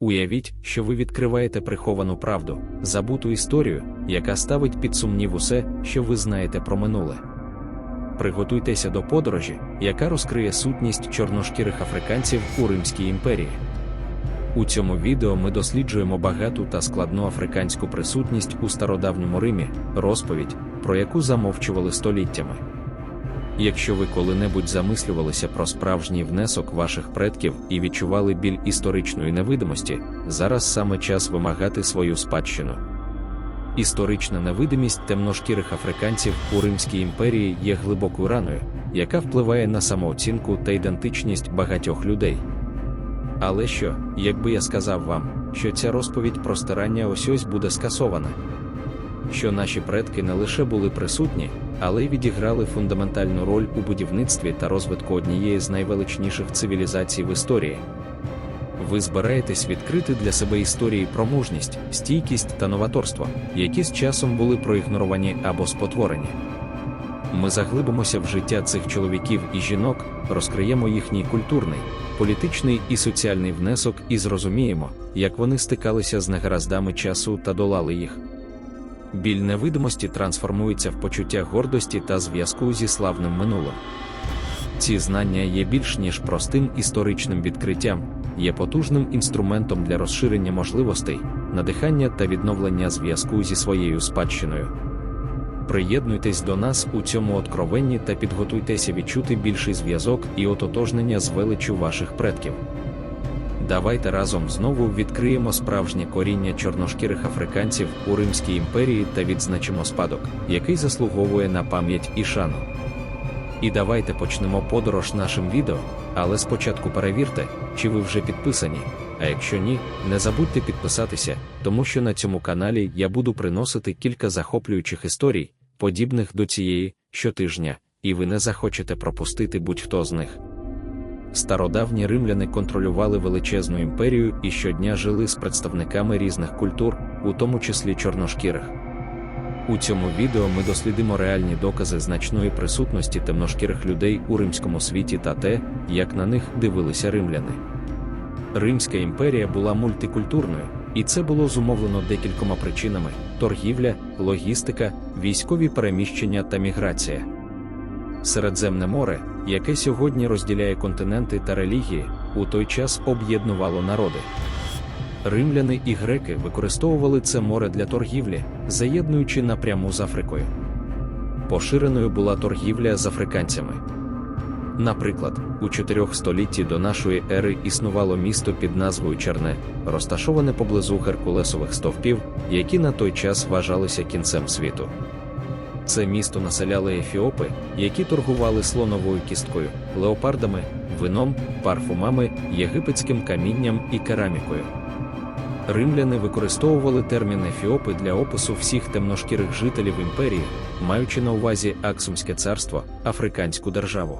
Уявіть, що ви відкриваєте приховану правду, забуту історію, яка ставить під сумнів усе, що ви знаєте про минуле. Приготуйтеся до подорожі, яка розкриє сутність чорношкірих африканців у Римській імперії. У цьому відео ми досліджуємо багату та складну африканську присутність у стародавньому Римі, розповідь, про яку замовчували століттями. Якщо ви коли-небудь замислювалися про справжній внесок ваших предків і відчували біль історичної невидимості, зараз саме час вимагати свою спадщину. Історична невидимість темношкірих африканців у Римській імперії є глибокою раною, яка впливає на самооцінку та ідентичність багатьох людей. Але що, якби я сказав вам, що ця розповідь про старання ось ось буде скасована? Що наші предки не лише були присутні, але й відіграли фундаментальну роль у будівництві та розвитку однієї з найвеличніших цивілізацій в історії. Ви збираєтесь відкрити для себе історії про мужність, стійкість та новаторство, які з часом були проігноровані або спотворені. Ми заглибимося в життя цих чоловіків і жінок, розкриємо їхній культурний, політичний і соціальний внесок і зрозуміємо, як вони стикалися з негараздами часу та долали їх. Біль невидимості трансформується в почуття гордості та зв'язку зі славним минулим. Ці знання є більш ніж простим історичним відкриттям, є потужним інструментом для розширення можливостей, надихання та відновлення зв'язку зі своєю спадщиною. Приєднуйтесь до нас у цьому откровенні та підготуйтеся відчути більший зв'язок і ототожнення з величчю ваших предків. Давайте разом знову відкриємо справжнє коріння чорношкірих африканців у Римській імперії та відзначимо спадок, який заслуговує на пам'ять і шану. І давайте почнемо подорож нашим відео, але спочатку перевірте, чи ви вже підписані. А якщо ні, не забудьте підписатися, тому що на цьому каналі я буду приносити кілька захоплюючих історій, подібних до цієї щотижня, і ви не захочете пропустити будь-хто з них. Стародавні римляни контролювали величезну імперію і щодня жили з представниками різних культур, у тому числі чорношкірих. У цьому відео ми дослідимо реальні докази значної присутності темношкірих людей у римському світі та те, як на них дивилися римляни. Римська імперія була мультикультурною, і це було зумовлено декількома причинами: торгівля, логістика, військові переміщення та міграція. Середземне море, яке сьогодні розділяє континенти та релігії, у той час об'єднувало народи. Римляни і греки використовували це море для торгівлі, заєднуючи напряму з Африкою. Поширеною була торгівля з африканцями. Наприклад, у 4 столітті до нашої ери існувало місто під назвою Черне, розташоване поблизу Геркулесових стовпів, які на той час вважалися кінцем світу. Це місто населяли ефіопи, які торгували слоновою кісткою, леопардами, вином, парфумами, єгипетським камінням і керамікою. Римляни використовували термін ефіопи для опису всіх темношкірих жителів імперії, маючи на увазі Аксумське царство, африканську державу.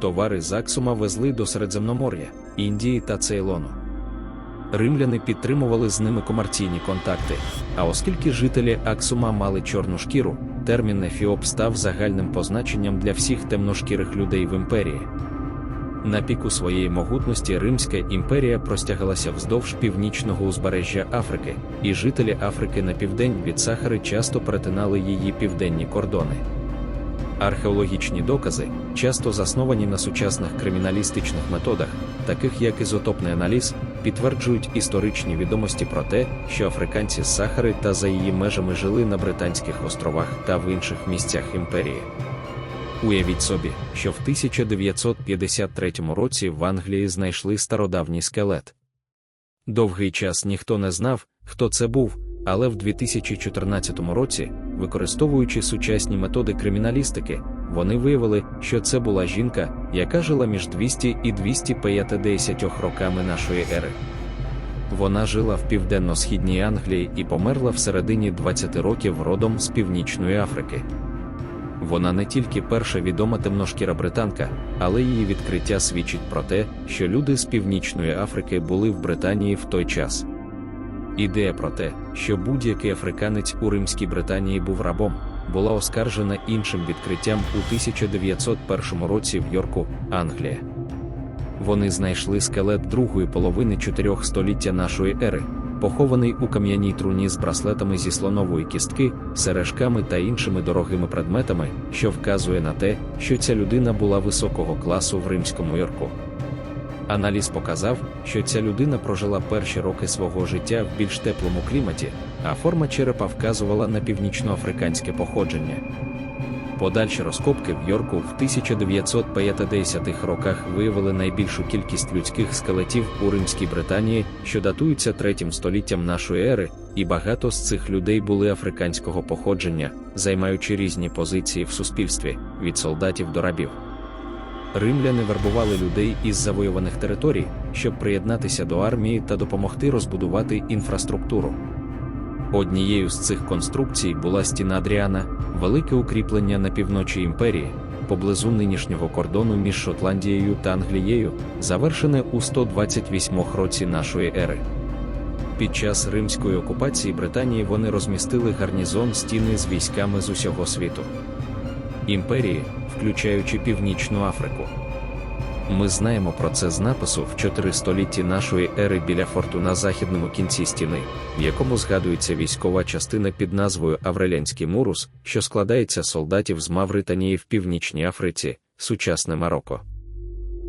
Товари з Аксума везли до Середземномор'я, Індії та Цейлону. Римляни підтримували з ними комерційні контакти, а оскільки жителі Аксума мали чорну шкіру, термін ефіоп став загальним позначенням для всіх темношкірих людей в імперії. На піку своєї могутності Римська імперія простягалася вздовж північного узбережжя Африки, і жителі Африки на південь від Сахари часто перетинали її південні кордони. Археологічні докази, часто засновані на сучасних криміналістичних методах, таких як ізотопний аналіз, підтверджують історичні відомості про те, що африканці з Сахари та за її межами жили на Британських островах та в інших місцях імперії. Уявіть собі, що в 1953 році в Англії знайшли стародавній скелет. Довгий час ніхто не знав, хто це був, але в 2014 році, використовуючи сучасні методи криміналістики, вони виявили, що це була жінка, яка жила між 200 і 250 роками нашої ери. Вона жила в південно-східній Англії і померла в середині 20 років родом з Північної Африки. Вона не тільки перша відома темношкіра британка, але її відкриття свідчить про те, що люди з Північної Африки були в Британії в той час. Ідея про те, що будь-який африканець у Римській Британії був рабом, була оскаржена іншим відкриттям у 1901 році в Йорку, Англія. вони знайшли скелет другої половини 4 століття нашої ери, похований у кам'яній труні з браслетами зі слонової кістки, сережками та іншими дорогими предметами, що вказує на те, що ця людина була високого класу в римському Йорку. Аналіз показав, що ця людина прожила перші роки свого життя в більш теплому кліматі, а форма черепа вказувала на північноафриканське походження. Подальші розкопки в Йорку в 1950-х роках виявили найбільшу кількість людських скелетів у Римській Британії, що датуються третім століттям нашої ери, і багато з цих людей були африканського походження, займаючи різні позиції в суспільстві від солдатів до рабів. Римляни вербували людей із завоюваних територій, щоб приєднатися до армії та допомогти розбудувати інфраструктуру. Однією з цих конструкцій була стіна Адріана, велике укріплення на півночі імперії, поблизу нинішнього кордону між Шотландією та Англією, завершене у 128 році нашої ери. Під час римської окупації Британії вони розмістили гарнізон стіни з військами з усього світу. Імперії, включаючи Північну Африку. Ми знаємо про це з напису в 4 столітті нашої ери біля форту на західному кінці стіни, в якому згадується військова частина під назвою Аврелянський Мурус, що складається солдатів з Мавританії в Північній Африці, сучасне Марокко.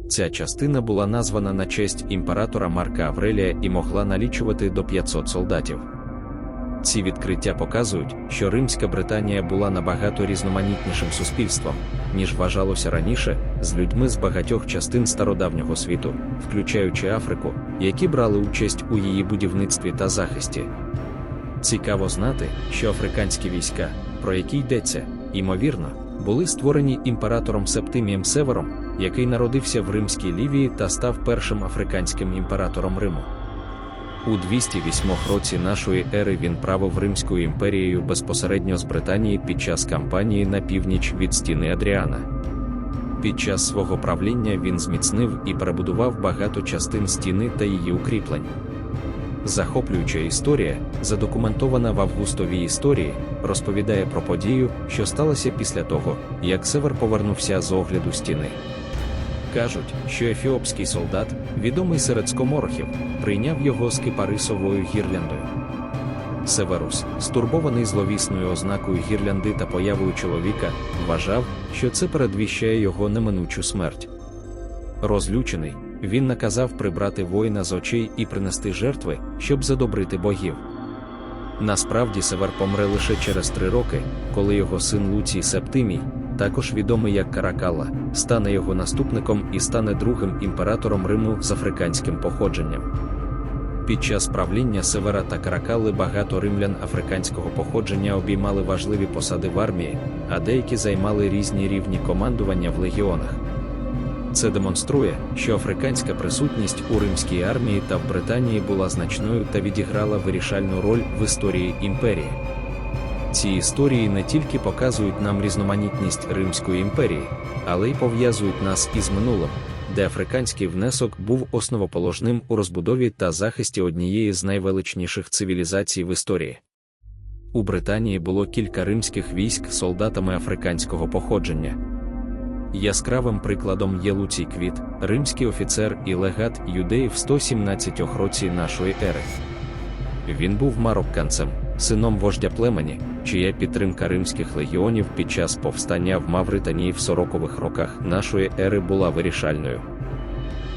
Ця частина була названа на честь імператора Марка Аврелія і могла налічувати до 500 солдатів. Ці відкриття показують, що Римська Британія була набагато різноманітнішим суспільством, ніж вважалося раніше, з людьми з багатьох частин стародавнього світу, включаючи Африку, які брали участь у її будівництві та захисті. Цікаво знати, що африканські війська, про які йдеться, ймовірно, були створені імператором Септимієм Севером, який народився в Римській Лівії та став першим африканським імператором Риму. У 208 році нашої ери він правив Римською імперією безпосередньо з Британії під час кампанії на північ від стіни Адріана. Під час свого правління він зміцнив і перебудував багато частин стіни та її укріплень. Захоплююча історія, задокументована в Августовій історії, розповідає про подію, що сталося після того, як Север повернувся з огляду стіни. Кажуть, що ефіопський солдат, відомий серед скоморохів, прийняв його з кипарисовою гірляндою. Северус, стурбований зловісною ознакою гірлянди та появою чоловіка, вважав, що це передвіщає його неминучу смерть. Розлючений, він наказав прибрати воїна з очей і принести жертви, щоб задобрити богів. Насправді Север помре лише через три роки, коли його син Луцій Септимій, також відомий як Каракалла, стане його наступником і стане другим імператором Риму з африканським походженням. Під час правління Севера та Каракалли багато римлян африканського походження обіймали важливі посади в армії, а деякі займали різні рівні командування в легіонах. Це демонструє, що африканська присутність у римській армії та в Британії була значною та відіграла вирішальну роль в історії імперії. Ці історії не тільки показують нам різноманітність Римської імперії, але й пов'язують нас із минулим, де африканський внесок був основоположним у розбудові та захисті однієї з найвеличніших цивілізацій в історії. У Британії було кілька римських військ солдатами африканського походження. Яскравим прикладом є Луцій Квіт, римський офіцер і легат юдеїв в 117 році нашої ери. Він був марокканцем, сином вождя племені, чия підтримка римських легіонів під час повстання в Мавританії в 40-х роках нашої ери була вирішальною.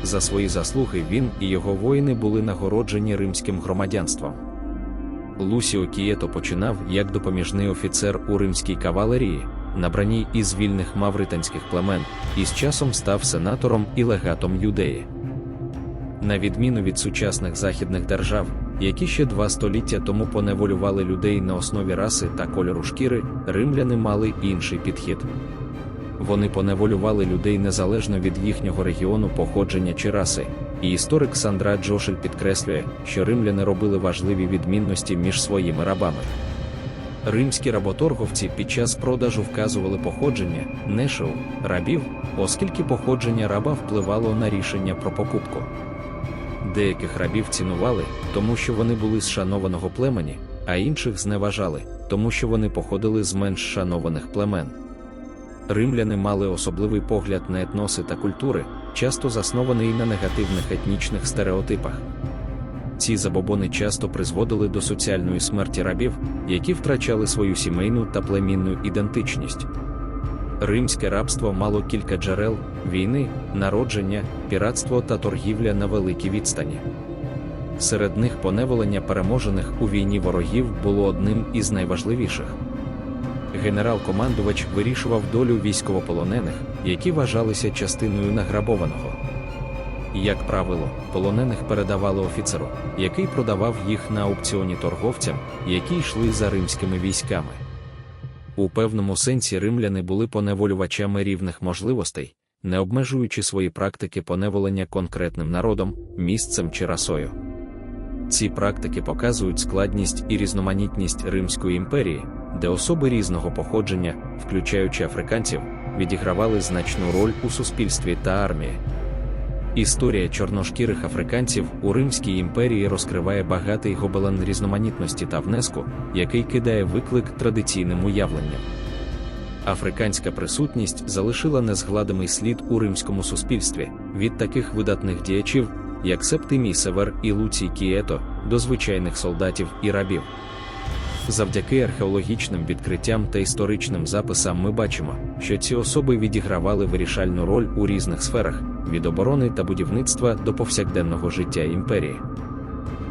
За свої заслуги він і його воїни були нагороджені римським громадянством. Лусіо Кієто починав як допоміжний офіцер у римській кавалерії, набраній із вільних мавританських племен, і з часом став сенатором і легатом юдеї. На відміну від сучасних західних держав, які ще два століття тому поневолювали людей на основі раси та кольору шкіри, римляни мали інший підхід. Вони поневолювали людей незалежно від їхнього регіону походження чи раси, і історик Сандра Джошель підкреслює, що римляни робили важливі відмінності між своїми рабами. Римські работорговці під час продажу вказували походження, не шоу, рабів, оскільки походження раба впливало на рішення про покупку. Деяких рабів цінували, тому що вони були з шанованого племені, а інших зневажали, тому що вони походили з менш шанованих племен. римляни мали особливий погляд на етноси та культури, часто заснований на негативних етнічних стереотипах. Ці забобони часто призводили до соціальної смерті рабів, які втрачали свою сімейну та племінну ідентичність. Римське рабство мало кілька джерел війни, народження, піратство та торгівля на великій відстані. Серед них поневолення переможених у війні ворогів було одним із найважливіших. Генерал-командувач вирішував долю військовополонених, які вважалися частиною награбованого. Як правило, полонених передавали офіцеру, який продавав їх на аукціоні торговцям, які йшли за римськими військами. У певному сенсі римляни були поневолювачами рівних можливостей, не обмежуючи свої практики поневолення конкретним народом, місцем чи расою. Ці практики показують складність і різноманітність Римської імперії, де особи різного походження, включаючи африканців, відігравали значну роль у суспільстві та армії. Історія чорношкірих африканців у Римській імперії розкриває багатий гобелен різноманітності та внеску, який кидає виклик традиційним уявленням. Африканська присутність залишила незгладимий слід у римському суспільстві від таких видатних діячів, як Септимій Север і Луцій Кіето, до звичайних солдатів і рабів. Завдяки археологічним відкриттям та історичним записам ми бачимо, що ці особи відігравали вирішальну роль у різних сферах від оборони та будівництва до повсякденного життя імперії.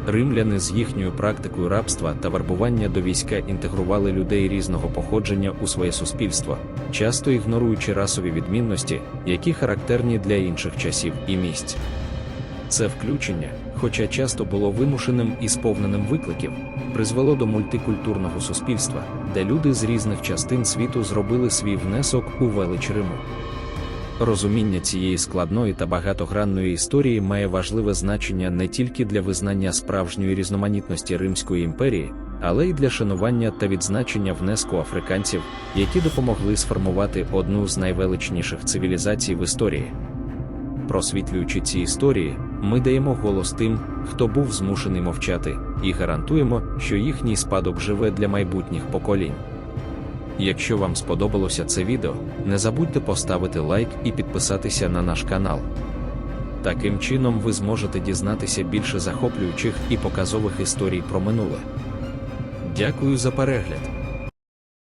Римляни з їхньою практикою рабства та вербування до війська інтегрували людей різного походження у своє суспільство, часто ігноруючи расові відмінності, які характерні для інших часів і місць. Це включення, хоча часто було вимушеним і сповненим викликів, призвело до мультикультурного суспільства, де люди з різних частин світу зробили свій внесок у велич Риму. Розуміння цієї складної та багатогранної історії має важливе значення не тільки для визнання справжньої різноманітності Римської імперії, але й для шанування та відзначення внеску африканців, які допомогли сформувати одну з найвеличніших цивілізацій в історії. Просвітлюючи ці історії, ми даємо голос тим, хто був змушений мовчати, і гарантуємо, що їхній спадок живе для майбутніх поколінь. Якщо вам сподобалося це відео, не забудьте поставити лайк і підписатися на наш канал. Таким чином ви зможете дізнатися більше захоплюючих і показових історій про минуле. Дякую за перегляд!